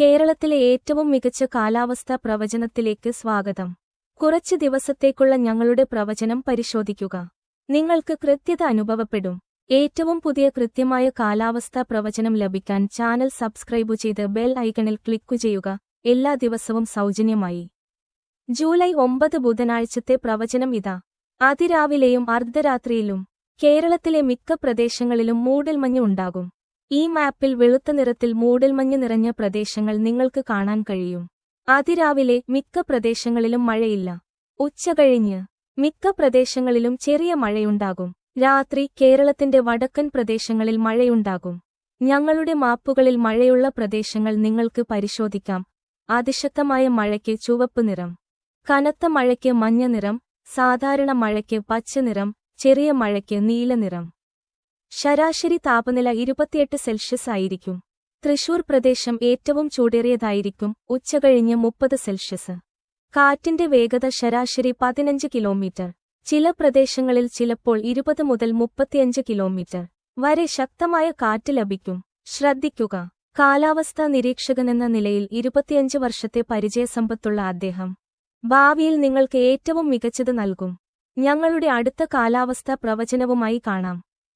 കേരളത്തിലെ ഏറ്റവും മികച്ച കാലാവസ്ഥാ പ്രവചനത്തിലേക്ക് സ്വാഗതം. കുറച്ച് ദിവസത്തേക്കുള്ള ഞങ്ങളുടെ പ്രവചനം പരിശോധിക്കുക. നിങ്ങൾക്ക് കൃത്യത അനുഭവപ്പെടും. ഏറ്റവും പുതിയ കൃത്യമായ കാലാവസ്ഥാ പ്രവചനം ലഭിക്കാൻ ചാനൽ സബ്സ്ക്രൈബ് ചെയ്ത് ബെൽ ഐക്കണിൽ ക്ലിക്കു ചെയ്യുക. എല്ലാ ദിവസവും സൗജന്യമായി. ജൂലൈ ഒമ്പത് ബുധനാഴ്ചത്തെ പ്രവചനം ഇതാ. അതിരാവിലെയും അർദ്ധരാത്രിയിലും കേരളത്തിലെ മിക്ക പ്രദേശങ്ങളിലും മൂടൽമഞ്ഞ് ഉണ്ടാകും. ഈ മാപ്പിൽ വെളുത്ത നിറത്തിൽ മൂടൽമഞ്ഞ് നിറഞ്ഞ പ്രദേശങ്ങൾ നിങ്ങൾക്ക് കാണാൻ കഴിയും. അതിരാവിലെ മിക്ക പ്രദേശങ്ങളിലും മഴയില്ല. ഉച്ചകഴിഞ്ഞ് മിക്ക പ്രദേശങ്ങളിലും ചെറിയ മഴയുണ്ടാകും. രാത്രി കേരളത്തിന്റെ വടക്കൻ പ്രദേശങ്ങളിൽ മഴയുണ്ടാകും. ഞങ്ങളുടെ മാപ്പുകളിൽ മഴയുള്ള പ്രദേശങ്ങൾ നിങ്ങൾക്ക് പരിശോധിക്കാം. അതിശക്തമായ മഴയ്ക്ക് ചുവപ്പ് നിറം കനത്ത മഴയ്ക്ക് മഞ്ഞ നിറം സാധാരണ മഴയ്ക്ക് പച്ച നിറം ചെറിയ മഴയ്ക്ക് നീല നിറം. ശരാശരി താപനില ഇരുപത്തിയെട്ട് സെൽഷ്യസ് ആയിരിക്കും. തൃശൂർ പ്രദേശം ഏറ്റവും ചൂടേറിയതായിരിക്കും ഉച്ചകഴിഞ്ഞ് മുപ്പത് സെൽഷ്യസ്. കാറ്റിന്റെ വേഗത ശരാശരി പതിനഞ്ച് കിലോമീറ്റർ. ചില പ്രദേശങ്ങളിൽ ചിലപ്പോൾ ഇരുപത് മുതൽ മുപ്പത്തിയഞ്ച് കിലോമീറ്റർ വരെ ശക്തമായ കാറ്റ് ലഭിക്കും. ശ്രദ്ധിക്കുക. കാലാവസ്ഥാ നിരീക്ഷകനെന്ന നിലയിൽ ഇരുപത്തിയഞ്ച് വർഷത്തെ പരിചയസമ്പത്തുള്ള അദ്ദേഹം ഭാവിയിൽ നിങ്ങൾക്ക് ഏറ്റവും മികച്ചത് നൽകും. ഞങ്ങളുടെ അടുത്ത കാലാവസ്ഥാ പ്രവചനവുമായി കാണാം.